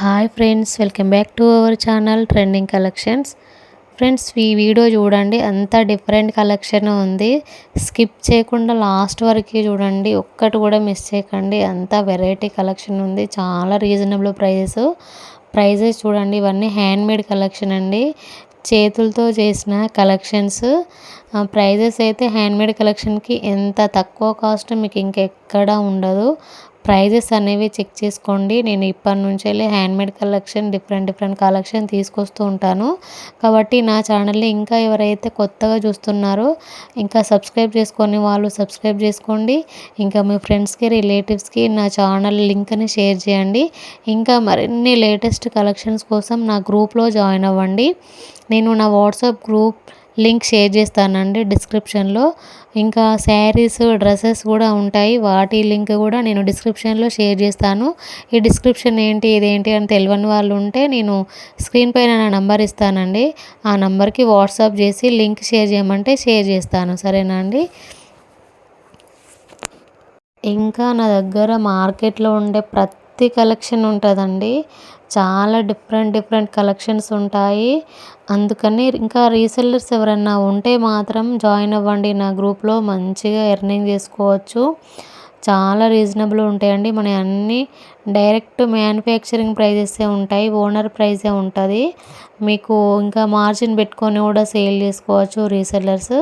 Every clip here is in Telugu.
Hi friends welcome back to our channel trending collections. Friends ఈ వీడియో చూడండి అంత డిఫరెంట్ కలెక్షన్ ఉంది. స్కిప్ చేయకుండా లాస్ట్ వరకు చూడండి ఒక్కటి కూడా మిస్ చేయకండి. అంత వెరైటీ కలెక్షన్ ఉంది చాలా రీజనబుల్ ప్రైజెస్ ప్రైజెస్ చూడండి ఇవన్నీ హ్యాండ్మేడ్ కలెక్షన్ అండి. చేతులతో చేసిన కలెక్షన్స్. ప్రైజెస్ అయితే హ్యాండ్మేడ్ కలెక్షన్కి ఎంత తక్కువ కాస్ట్ మీకు ఇంకెక్కడా ఉండదు. ప్రైజెస్ అనేవి చెక్ చేసుకోండి. నేను ఇప్పటి నుంచి వెళ్ళి handmade collection different different collection తీసుకొస్తూ ఉంటాను. కాబట్టి నా ఛానల్ని ఇంకా ఎవరైతే కొత్తగా చూస్తున్నారో ఇంకా సబ్స్క్రైబ్ చేసుకొని వాళ్ళు సబ్స్క్రైబ్ చేసుకోండి. ఇంకా మీ ఫ్రెండ్స్కి రిలేటివ్స్కి నా ఛానల్ లింక్ని షేర్ చేయండి. ఇంకా మరిన్ని లేటెస్ట్ కలెక్షన్స్ కోసం నా గ్రూప్లో జాయిన్ అవ్వండి. నేను నా వాట్సాప్ గ్రూప్ లింక్ షేర్ చేస్తానండి డిస్క్రిప్షన్లో. ఇంకా శారీస్ డ్రెస్సెస్ కూడా ఉంటాయి. వాటి లింక్ కూడా నేను డిస్క్రిప్షన్లో షేర్ చేస్తాను. ఈ డిస్క్రిప్షన్ ఏంటి ఇదేంటి అని తెలియని వాళ్ళు ఉంటే నేను స్క్రీన్ పైన నా నంబర్ ఇస్తానండి. ఆ నంబర్కి వాట్సాప్ చేసి లింక్ షేర్ చేయమంటే షేర్ చేస్తాను. సరేనా అండి? ఇంకా నా దగ్గర మార్కెట్లో ఉండే ప్రతి కలెక్షన్ ఉంటుందండి. చాలా డిఫరెంట్ డిఫరెంట్ కలెక్షన్స్ ఉంటాయి. అందుకని ఇంకా రీసెల్లర్స్ ఎవరన్నా ఉంటే మాత్రం జాయిన్ అవ్వండి. నా గ్రూప్లో మంచిగా ఎర్నింగ్ చేసుకోవచ్చు. చాలా రీజనబుల్ ఉంటాయండి. మన అన్నీ డైరెక్ట్ మ్యానుఫ్యాక్చరింగ్ ప్రైజెసే ఉంటాయి ఓనర్ ప్రైజే ఉంటుంది. మీకు ఇంకా మార్జిన్ పెట్టుకొని కూడా సేల్ చేసుకోవచ్చు రీసెల్లర్స్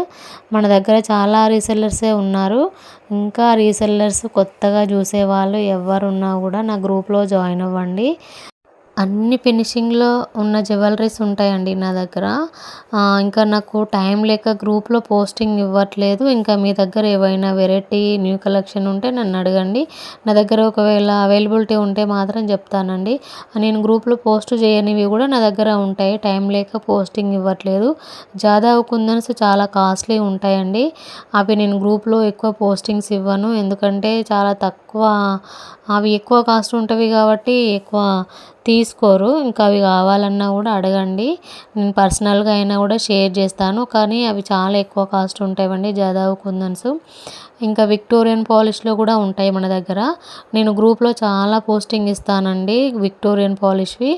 మన దగ్గర చాలా రీసెల్లర్సే ఉన్నారు. ఇంకా రీసెల్లర్స్ కొత్తగా చూసేవాళ్ళు ఎవరున్నా కూడా నా గ్రూప్లో జాయిన్ అవ్వండి. అన్ని ఫినిషింగ్లో ఉన్న జ్యువెలరీస్ ఉంటాయండి నా దగ్గర. ఇంకా నాకు టైం లేక గ్రూప్లో పోస్టింగ్ ఇవ్వట్లేదు. ఇంకా మీ దగ్గర ఏవైనా వెరైటీ న్యూ కలెక్షన్ ఉంటే నన్ను అడగండి. నా దగ్గర ఒకవేళ అవైలబిలిటీ ఉంటే మాత్రం చెప్తానండి. నేను గ్రూప్లో పోస్ట్ చేయనివి కూడా నా దగ్గర ఉంటాయి. టైం లేక పోస్టింగ్ ఇవ్వట్లేదు. జాదావ్ కుందన్స్ చాలా కాస్ట్లీ ఉంటాయండి. అవి నేను గ్రూప్లో ఎక్కువ పోస్టింగ్స్ ఇవ్వను. ఎందుకంటే చాలా తక్కువ అవి ఎక్కువ కాస్ట్ ఉంటవి కాబట్టి ఎక్కువ తీసుకోరు. ఇంకా అవి కావాలన్నా కూడా అడగండి. నేను పర్సనల్గా అయినా కూడా షేర్ చేస్తాను. కానీ అవి చాలా ఎక్కువ కాస్ట్ ఉంటాయండి. జాదావ్ కుందన్స్. ఇంకా విక్టోరియన్ పాలిష్లో కూడా ఉంటాయి మన దగ్గర. నేను గ్రూప్లో చాలా పోస్టింగ్ ఇస్తానండి విక్టోరియన్ పాలిష్వి.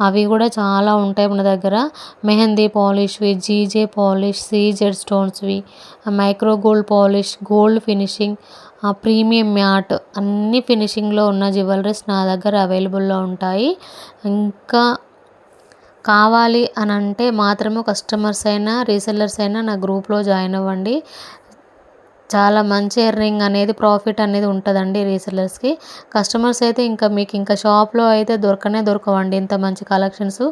అవి కూడా చాలా ఉంటాయి మన దగ్గర. మెహందీ పాలిష్వి GJ polish CZ స్టోన్స్వి micro gold polish gold finishing premium matte అన్ని ఫినిషింగ్లో ఉన్న జ్యువెలరీస్ నా దగ్గర అవైలబుల్లో ఉంటాయి. ఇంకా కావాలి అని అంటే మాత్రము కస్టమర్స్ అయినా రీసెల్లర్స్ అయినా నా గ్రూప్లో జాయిన్ అవ్వండి. చాలా మంచి ఎర్నింగ్ అనేది ప్రాఫిట్ అనేది ఉంటుందండి రీసెల్లర్స్కి. కస్టమర్స్ అయితే ఇంకా మీకు ఇంకా షాప్లో అయితే దొరకనే దొరకవండి ఇంత మంచి కలెక్షన్స్.